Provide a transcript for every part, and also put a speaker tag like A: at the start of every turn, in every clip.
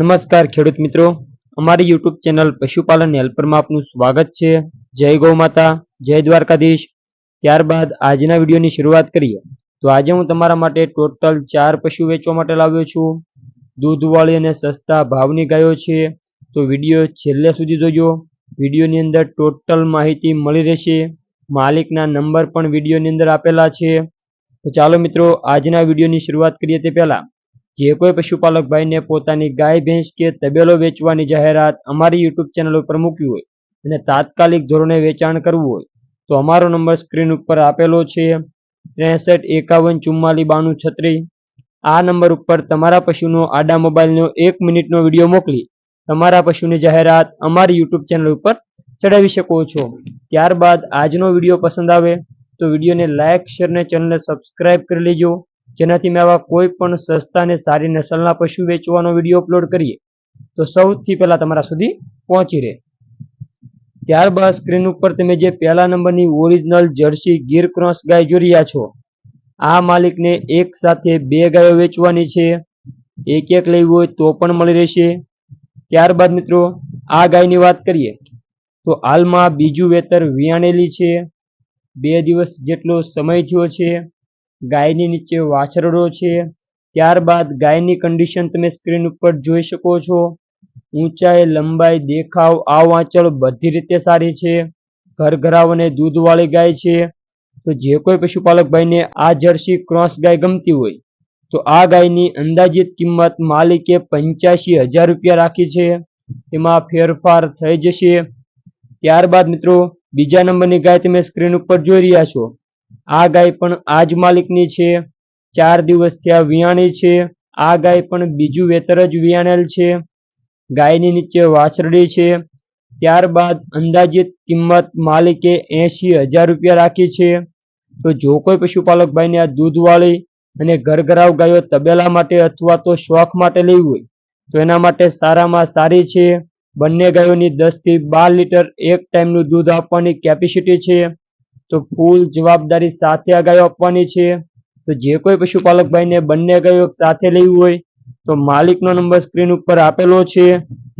A: નમસ્કાર ખેડૂત મિત્રો. અમારી યુટ્યુબ ચેનલ પશુપાલન હેલ્પરમાં આપનું સ્વાગત છે. જય ગૌ માતા, જય દ્વારકાધીશ. ત્યારબાદ આજના વિડીયોની શરૂઆત કરીએ. તો આજે હું તમારા માટે ટોટલ ચાર પશુ વેચવા માટે લાવ્યો છું. દૂધવાળી અને સસ્તા ભાવની ગાયો છે. તો વીડિયો છેલ્લે સુધી જોજો. વિડીયોની અંદર ટોટલ માહિતી મળી રહેશે. માલિકના નંબર પણ વિડીયોની અંદર આપેલા છે. તો ચાલો મિત્રો, આજના વિડીયોની શરૂઆત કરીએ તે પહેલા. જે કોઈ પશુપાલક ભાઈને પોતાની ગાય, ભેંસ કે તબેલો વેચવાની જાહેરાત અમારી યુટ્યુબ ચેનલ ઉપર મૂકવી હોય અને તાત્કાલિક ધોરણે વેચાણ કરવું હોય, તો અમારો નંબર સ્ક્રીન ઉપર આપેલો છે. ત્રેસઠ એકાવન ચુમ્માલી બાણું છત્રીસ. આ નંબર ઉપર તમારા પશુનો આડા મોબાઈલનો એક મિનિટનો વીડિયો મોકલી તમારા પશુની જાહેરાત અમારી યુટ્યુબ ચેનલ ઉપર ચડાવી શકો છો. ત્યારબાદ આજનો વીડિયો પસંદ આવે તો વિડીયોને લાઇક શેર અને ચેનલને સબસ્ક્રાઇબ કરી લેજો. જેનાથી મેં આવા કોઈ પણ સસ્તા અને સારી નસલના પશુ વેચવાનો વીડિયો અપલોડ કરીએ, તો સૌથી પહેલા તમારા સુધી પહોંચી રહે. ત્યારબાદ સ્ક્રીન ઉપર તમે જે પહેલા નંબરની ઓરિજિનલ જર્સી ગીર ક્રોસ ગાય જોઈ રહ્યા છો, આ માલિકને એક સાથે બે ગાયો વેચવાની છે એક એક લેવી હોય તો પણ મળી રહેશે. ત્યારબાદ મિત્રો, આ ગાયની વાત કરીએ, તો હાલમાં બીજું વેતર વિયાણેલી છે. બે દિવસ જેટલો સમય થયો છે. ગાયની નીચે વાછરડો છે. ત્યારબાદ ગાયની કન્ડિશન તમે સ્ક્રીન ઉપર જોઈ શકો છો. ઊંચાઈ, લંબાઈ, દેખાવ આ વાંચળ બધી રીતે સારી છે. ઘરઘરાવ અને દૂધવાળી ગાય છે. તો જે કોઈ પશુપાલક ભાઈને આ જર્સી ક્રોસ ગાય ગમતી હોય, તો આ ગાયની અંદાજિત કિંમત માલિકે પંચ્યાસી હજાર રૂપિયા રાખી છે. એમાં ફેરફાર થઈ જશે. ત્યારબાદ મિત્રો, બીજા નંબરની ગાય તમે સ્ક્રીન ઉપર જોઈ રહ્યા છો. આ ગાય પણ આ જ માલિકની છે. ચાર દિવસથી આ વિયાણી છે. આ ગાય પણ બીજું વેતર જ વિયાણેલ છે. ગાયની નીચે વાછરડી છે. ત્યારબાદ અંદાજિત કિંમત માલિકે એંશી હજાર રૂપિયા રાખી છે. તો જો કોઈ પશુપાલક ભાઈને આ દૂધવાળી અને ઘરઘરાવ ગાયો તબેલા માટે અથવા તો શોખ માટે લેવી હોય, તો એના માટે સારામાં સારી છે. બંને ગાયોની દસથી બાર લીટર એક ટાઈમનું દૂધ આપવાની કેપેસિટી છે. તો ફૂલ જવાબદારી સાથે આ ગાયો આપવાની છે. તો જે કોઈ પશુપાલક ભાઈને બંને ગાયો સાથે લેવી હોય, તો માલિકનો નંબર સ્ક્રીન ઉપર આપેલો છે.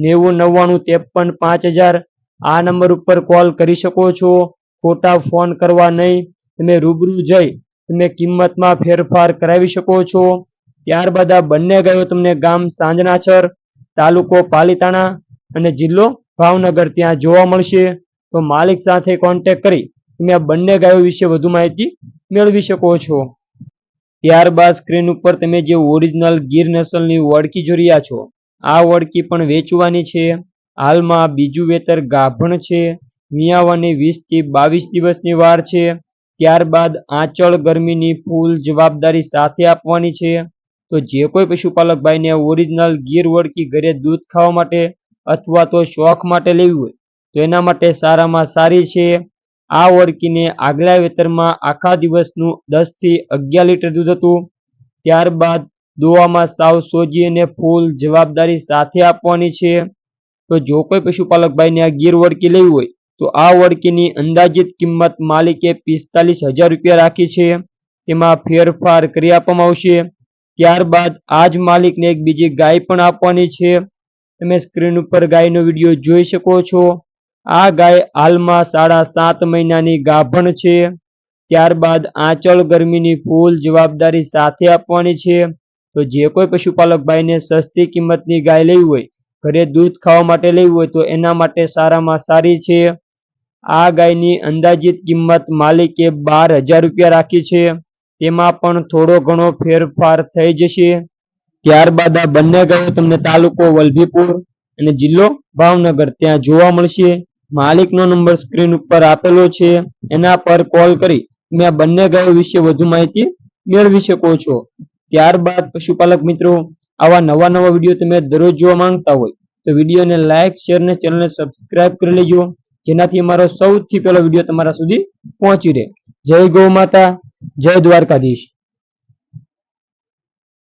A: નેવું નવ્વાણું ત્રેપન પાંચ હજાર આ નંબર ઉપર કોલ કરી શકો છો. ખોટા ફોન કરવા નહીં. તમે રૂબરૂ જઈ તમે કિંમતમાં ફેરફાર કરાવી શકો છો. ત્યારબાદ આ બંને ગાયો તમને ગામ સાંજનાછર, તાલુકો પાલીતાણા અને જિલ્લો ભાવનગર ત્યાં જોવા મળશે. તો માલિક સાથે કોન્ટેક કરી તમે આ બંને ગાયો વિશે વધુ માહિતી મેળવી શકો છો. ત્યારબાદ સ્ક્રીન ઉપર તમે જે ઓરિજિનલ ગીર નસલની વડકી જોઈ રહ્યા છો, આ વડકી પણ વેચવાની છે. હાલમાં બીજું વેતર ગાભણ છે. મિયાવાની વીસથી બાવીસ દિવસની વાર છે. ત્યારબાદ આંચળ ગરમીની ફૂલ જવાબદારી સાથે આપવાની છે. તો જે કોઈ પશુપાલક ભાઈને ઓરિજિનલ ગીર વડકી ઘરે દૂધ ખાવા માટે અથવા તો શોખ માટે લેવી હોય, તો એના માટે સારામાં સારી છે. આ વળકીને આગલા વેતરમાં આખા દિવસનું દસથી અગિયાર લીટર દૂધ હતું. ત્યારબાદ દોવામાં સાવ સોજી અને ફૂલ જવાબદારી સાથે આપવાની છે. તો જો કોઈ પશુપાલક ભાઈને આ ગીર વળકી લેવી હોય, તો આ વળકીની અંદાજિત કિંમત માલિકે પિસ્તાલીસ હજાર રૂપિયા રાખી છે. તેમાં ફેરફાર કરી આપવામાં આવશે. ત્યારબાદ આ જ માલિકને એક બીજી ગાય પણ આપવાની છે. તમે સ્ક્રીન ઉપર ગાયનો વીડિયો જોઈ શકો છો. આ ગાય હાલમાં સાડા સાત મહિનાની ગાભણ છે. ત્યારબાદ આંચળ ગરમીની ફૂલ જવાબદારી સાથે આપવાની છે. તો જે કોઈ પશુપાલક ભાઈને સસ્તી કિંમતની ગાય લેવી હોય, ઘરે દૂધ ખાવા માટે લેવી હોય, તો એના માટે સારામાં સારી છે. આ ગાયની અંદાજિત કિંમત માલિકે બાર હજાર રૂપિયા રાખી છે. તેમાં પણ થોડો ઘણો ફેરફાર થઈ જશે. ત્યારબાદ આ બંને ગાયો તમને તાલુકો વલભીપુર અને જિલ્લો ભાવનગર ત્યાં જોવા મળશે. માલિકનો નંબર સ્ક્રીન ઉપર આપેલો છે, એના પર કોલ કરી. તમે આ બંને ગાયો વિશે વધુ માહિતી મેળવી શકો છો. ત્યારબાદ પશુપાલક મિત્રો, આવા નવા નવા વીડિયો તમે દરરોજ જોવા માંગતા હોય, તો વિડીયોને લાઇક શેર અને ચેનલને સબસ્ક્રાઇબ કરી લેજો, જેનાથી અમારો સૌથી પહેલો વીડિયો તમારા સુધી પહોંચી રહે. જય ગૌ માતા, જય દ્વારકાધીશ.